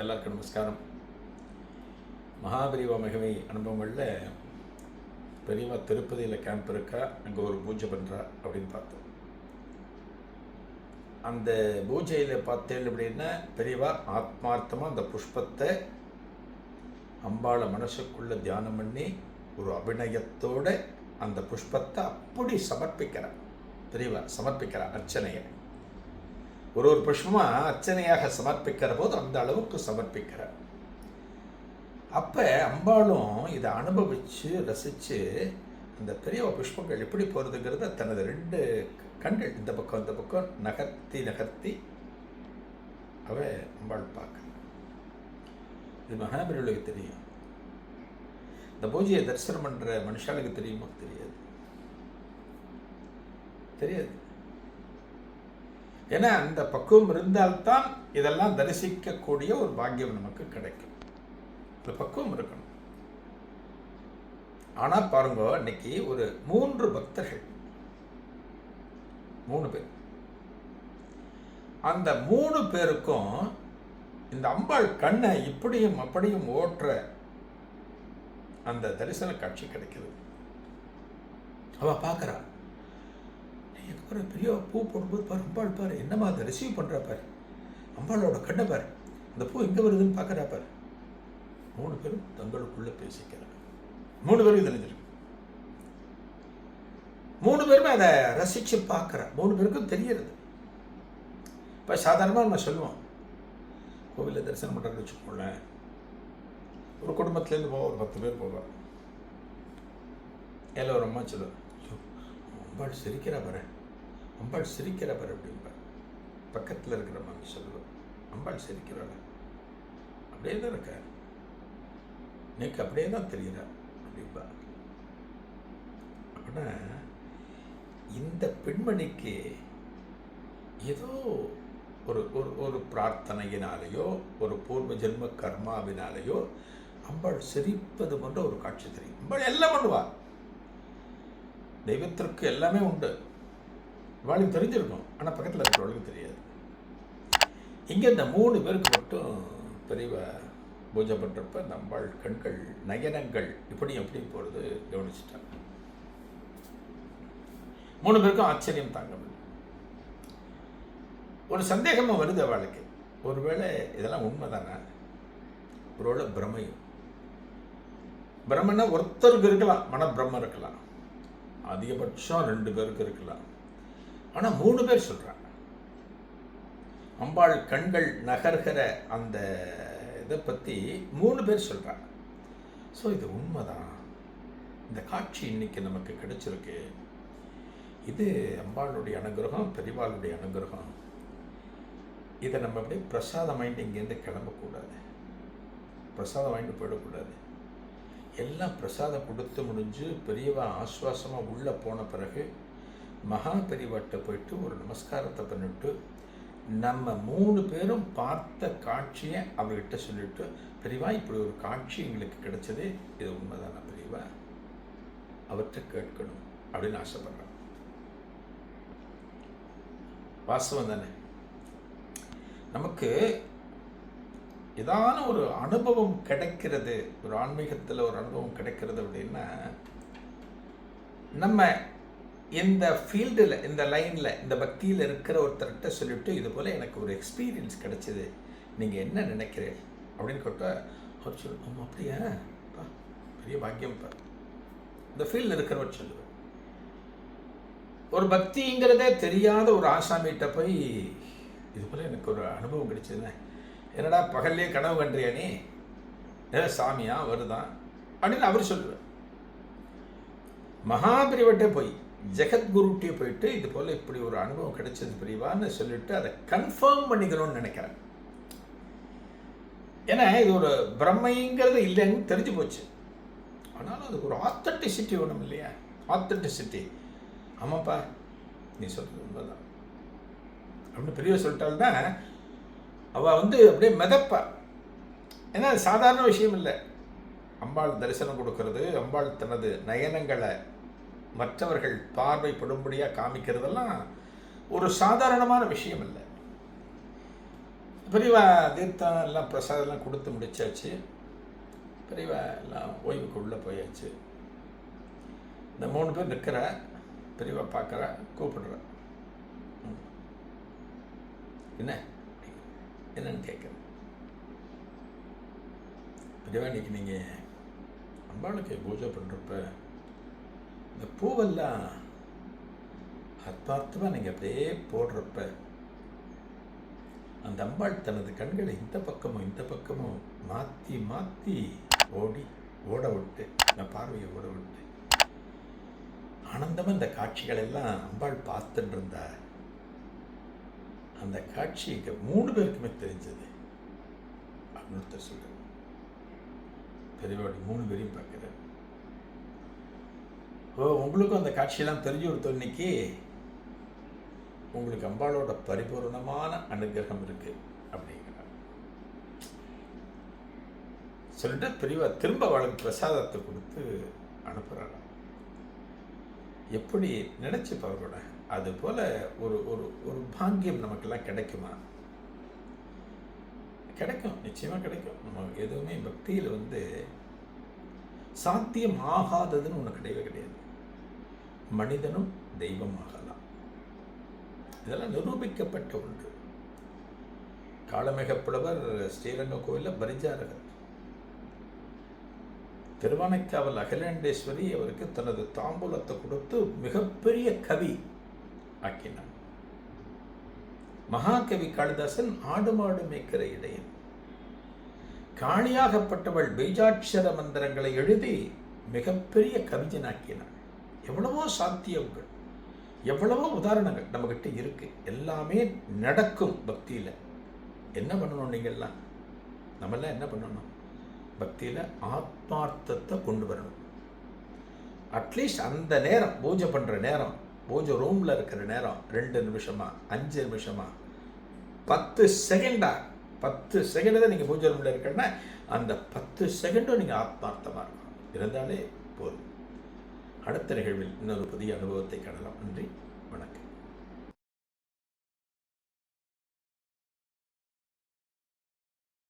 எல்லாருக்கும் நமஸ்காரம். மகாபரிவா மகிமை அனுபவங்களில் பெரியவா திருப்பதியில் கேம்ப் இருக்கா அங்கே ஒரு பூஜை பண்ணுறா அப்படின்னு பார்த்தோம். அந்த பூஜையில் பார்த்தேன் அப்படின்னா பெரியவா ஆத்மார்த்தமாக அந்த புஷ்பத்தை அம்பாளை மனசுக்குள்ள தியானம் பண்ணி ஒரு அபிநயத்தோட அந்த புஷ்பத்தை அப்படி சமர்ப்பிக்கிறார் பெரியவா சமர்ப்பிக்கிறார் அர்ச்சனையை. ஒரு ஒரு புஷ்பமாக அர்ச்சனையாக சமர்ப்பிக்கிற போது அந்த அளவுக்கு சமர்ப்பிக்கிறார். அப்போ அம்பாளும் இதை அனுபவித்து ரசித்து அந்த பெரிய புஷ்பங்கள் எப்படி போகிறதுங்கிறத தனது ரெண்டு கண்கள் இந்த பக்கம் இந்த பக்கம் நகர்த்தி நகர்த்தி அவ அம்பாள் பார்க்க இது மகாபலிகளுக்கு தெரியும். இந்த பூஜையை தரிசனம் பண்ணுற மனுஷாளுக்கு தெரியுமோ? தெரியாது. தெரியாது. ஏன்னா அந்த பக்குவம் இருந்தால்தான் இதெல்லாம் தரிசிக்கக்கூடிய ஒரு பாக்கியம் நமக்கு கிடைக்கும். இந்த பக்குவம் இருக்கணும். ஆனால் பாருங்க இன்னைக்கு ஒரு மூன்று பக்தர்கள். மூணு பேர். அந்த மூணு பேருக்கும் இந்த அம்பாள் கண்ணை இப்படியும் அப்படியும் ஓட்டுற அந்த தரிசன காட்சி கிடைக்குது. அவ பார்க்குறாள் அப்புறம் பெரிய பூ போடும்போது பாரு அம்பாள் பாரு என்னம்மா அதை ரிசீவ் பண்ணுறா பாரு. அம்பாளோட கண்ணை பாரு. அந்த பூ எங்கே வருதுன்னு பார்க்குறா பாரு. மூணு பேரும் தங்களுக்குள்ளே பேசிக்கிறாங்க. மூணு பேரும் தெரிஞ்சிருக்கு மூணு பேருமே அதை ரசித்து பார்க்குற. மூணு பேருக்கும் தெரியறது இப்போ சாதாரணமாக நம்ம சொல்லுவோம். கோவிலில் தரிசனம் பண்ணுறதுன்னு வச்சுக்கோங்களேன். ஒரு குடும்பத்துலேருந்து போவோம் ஒரு பத்து பேர் போவோம் எல்லாம் ஒரு அம்மா சொல்லுவார் "ஐயோ, அம்பாள் சிரிக்கிறா பாரு. அம்பாள் சிரிக்கிறவர் பாரு பக்கத்தில் இருக்கிற மாமி சொல்லுவோம் அம்பாள் சிரிக்கிறாள்? அப்படியே தான் இருக்க. எனக்கு அப்படியே தான் தெரியுறா அப்படின்பா அப்படின்னா இந்த பெண்மணிக்கு ஏதோ ஒரு ஒரு ஒரு பிரார்த்தனையினாலேயோ ஒரு பூர்வ ஜென்ம கர்மாவினாலேயோ அம்பாள் சிரிப்பது போன்ற ஒரு காட்சி தெரியும். அம்பாள் எல்லாம் பண்ணுவா. தெய்வத்திற்கு எல்லாமே உண்டு. இவாளுக்கு தெரிஞ்சிருக்கும். ஆனால் பக்கத்தில் இருக்கிறவளுக்கு தெரியாது. இங்கே இந்த மூணு பேருக்கு மட்டும் பெரியவ பூஜை பண்ணுறப்ப இந்த கண்கள் நயனங்கள் இப்படி எப்படி போகிறது கவனிச்சிட்டாங்க மூணு பேருக்கும் ஆச்சரியம் தாங்க ஒரு சந்தேகமும் வருது அவளுக்கு. ஒருவேளை இதெல்லாம் உண்மை தானே ஒருவேளை பிரமையும். பிரம்மன்னா ஒருத்தருக்கு இருக்கலாம் மன பிரம்மம் இருக்கலாம். அதிகபட்சம் ரெண்டு பேருக்கு இருக்கலாம். ஆனால் மூணு பேர் சொல்கிறாங்க அம்பாள் கண்கள் நகர்கிற அந்த இதை பற்றி மூணு பேர் சொல்கிறாங்க ஸோ இது உண்மைதான். இந்த காட்சி இன்னைக்கு நமக்கு கிடைச்சிருக்கு. இது அம்பாளுடைய அனுகிரகம் பெரிவாளுடைய அனுகிரகம். இதை நம்ம அப்படியே பிரசாதம் வாங்கிட்டு இங்கேருந்து கிளம்பக்கூடாது. பிரசாதம் வாங்கிட்டு போயிடக்கூடாது. எல்லாம் பிரசாதம் கொடுத்து முடிஞ்சு பெரியவா ஆஸ்வாசமாக உள்ளே போன பிறகு மகா பெரியவாட்ட போயிட்டு ஒரு நமஸ்காரத்தை பண்ணிட்டு நம்ம மூணு பேரும் பார்த்த காட்சியை அவர்கிட்ட சொல்லிட்டு பெரியவா இப்படி ஒரு காட்சி எங்களுக்கு கிடைச்சது இது உண்மைதான பெரியவா அவற்றை கேட்கணும் அப்படின்னு ஆசைப்படுறேன். வாஸ்தவம் தானே? நமக்கு ஏதான ஒரு அனுபவம் கிடைக்கிறது ஒரு ஆன்மீகத்தில் ஒரு அனுபவம் கிடைக்கிறது அப்படின்னா நம்ம இந்த ஃபீல்டில் இந்த லைனில் இந்த பக்தியில் இருக்கிற ஒருத்தர்கிட்ட சொல்லிவிட்டு இது போல் எனக்கு ஒரு எக்ஸ்பீரியன்ஸ் கிடச்சிது. நீங்கள் என்ன நினைக்கிறீர்கள் அப்படின்னு கேட்டால் அவர் சொல்லுவோம் ஆமாம் அப்படியா? பெரிய பாக்கியம் இந்த ஃபீல்டில் இருக்கிறவர் சொல்லுவார். ஒரு பக்திங்கிறதே தெரியாத ஒரு ஆசாமிகிட்ட போய் இது போல் எனக்கு ஒரு அனுபவம் கிடைச்சதுன்னு என்னடா பகல்லே கனவு கன்றியா நீ? ஏ சாமியா வருதான் அப்படின்னு அவர் சொல்லுவார். மகாபிரிவட்டே போய் ஜெகத்குருட்டே போயிட்டு இது போல் இப்படி ஒரு அனுபவம் கிடைச்சது பிரிவான்னு சொல்லிட்டு அதை கன்ஃபார்ம் பண்ணிக்கணும்னு நினைக்கிறேன். ஏன்னா இது ஒரு பிரம்மைங்கிறது இல்லைன்னு தெரிஞ்சு போச்சு. ஆனாலும் அதுக்கு ஒரு ஆத்தென்டிசிட்டி ஒன்றும் இல்லையா? ஆத்தென்டிசிட்டி ஆமாப்பா நீ சொல்கிறது உண்மைதான். அப்படின்னு பெரிய சொல்லிட்டால்தான் அவள் வந்து அப்படியே மிதப்பா. ஏன்னா அது சாதாரண விஷயம் இல்லை. அம்பாள் தரிசனம் கொடுக்கறது அம்பாள் தனது நயனங்களை மற்றவர்கள் பார்வைப்படும்படியாக காமிக்கிறதெல்லாம் ஒரு சாதாரணமான விஷயம் இல்லை. பெரியவா தீர்த்தம் எல்லாம் பிரசாதம் எல்லாம் கொடுத்து முடிச்சாச்சு. பெரியவா எல்லாம் ஓய்வுக்கு உள்ளே போயாச்சு. இந்த மூணு பேர் நிற்கிற பெரியவா பார்க்குற கூப்பிடுற. ம். என்ன? என்னன்னு கேட்குறேன். பெரியவா இன்னைக்கு நீங்கள் அம்பாளுக்கு பூஜை பண்ணுறப்ப இந்த பூவெல்லாம் அர்த்தார்த்தமாக நீங்கள் அப்படியே போடுறப்ப அந்த அம்பாள் தனது கண்களை இந்த பக்கமும் இந்த பக்கமும் மாற்றி மாற்றி ஓடி ஓட விட்டு நான் பார்வையை ஓட விட்டு ஆனந்தமாக இந்த காட்சிகள் எல்லாம் அம்பாள் பார்த்துட்டு இருந்தா அந்த காட்சி மூணு பேருக்குமே தெரிஞ்சது. அப்படின்னு சொல்லுங்க பெரியவாடி மூணு பேரையும் பார்க்குறேன் ஓ உங்களுக்கும் அந்த காட்சியெல்லாம் தெரிஞ்சு கொடுத்த இன்னைக்கு உங்களுக்கு அம்பாளோட பரிபூர்ணமான அனுகிரகம் இருக்குது அப்படிங்கிறார். சொல்லிட்டு பிரிவா திரும்ப அவளுக்கு பிரசாதத்தை கொடுத்து அனுப்புகிறாங்க எப்படி நினச்சி பாருங்க அது போல் ஒரு ஒரு ஒரு பாக்கியம் நமக்கெல்லாம் கிடைக்குமா? கிடைக்கும் நிச்சயமாக கிடைக்கும். நம்ம எதுவுமே பக்தியில் வந்து சாத்தியம் ஆகாததுன்னு ஒன்று கிடையவே கிடையாது. மனிதனும் தெய்வம் ஆகலாம் இதெல்லாம் நிரூபிக்கப்பட்ட ஒன்று. காளமேகப்புலவர் ஸ்ரீரங்க கோயிலில் பரிஜாரகர். திருவானைக்காவல் அகிலாண்டேஸ்வரி அவருக்கு தனது தாம்பூலத்தை கொடுத்து மிகப்பெரிய கவி ஆக்கினார். மகாகவி காளிதாசன் ஆடு மாடு மேய்க்கிற இடையில் காளியாகப்பட்டவள் பீஜாட்சர மந்திரங்களை எழுதி மிகப்பெரிய கவிஞனாக்கினாள் எவ்வளவோ சாத்தியங்கள் எவ்வளவோ உதாரணங்கள் நம்மக்கிட்ட இருக்கு. எல்லாமே நடக்கும் பக்தியில். என்ன பண்ணணும் நீங்கள்லாம் நம்மெல்லாம் என்ன பண்ணணும்? பக்தியில் ஆத்மார்த்தத்தை கொண்டு வரணும். அட்லீஸ்ட் அந்த நேரம் பூஜை பண்ணுற நேரம் பூஜை ரூமில் இருக்கிற நேரம் ரெண்டு நிமிஷமா அஞ்சு நிமிஷமா பத்து செகண்டா பத்து செகண்டு தான் நீங்கள் பூஜை ரூமில் இருக்கிறன்னா அந்த பத்து செகண்டும் நீங்கள் ஆத்மார்த்தமாக இருக்கணும். இருந்தாலே போதும். அடுத்த நிகழ்வில் இன்னொரு புதிய அனுபவத்தை காணலாம். நன்றி. வணக்கம்.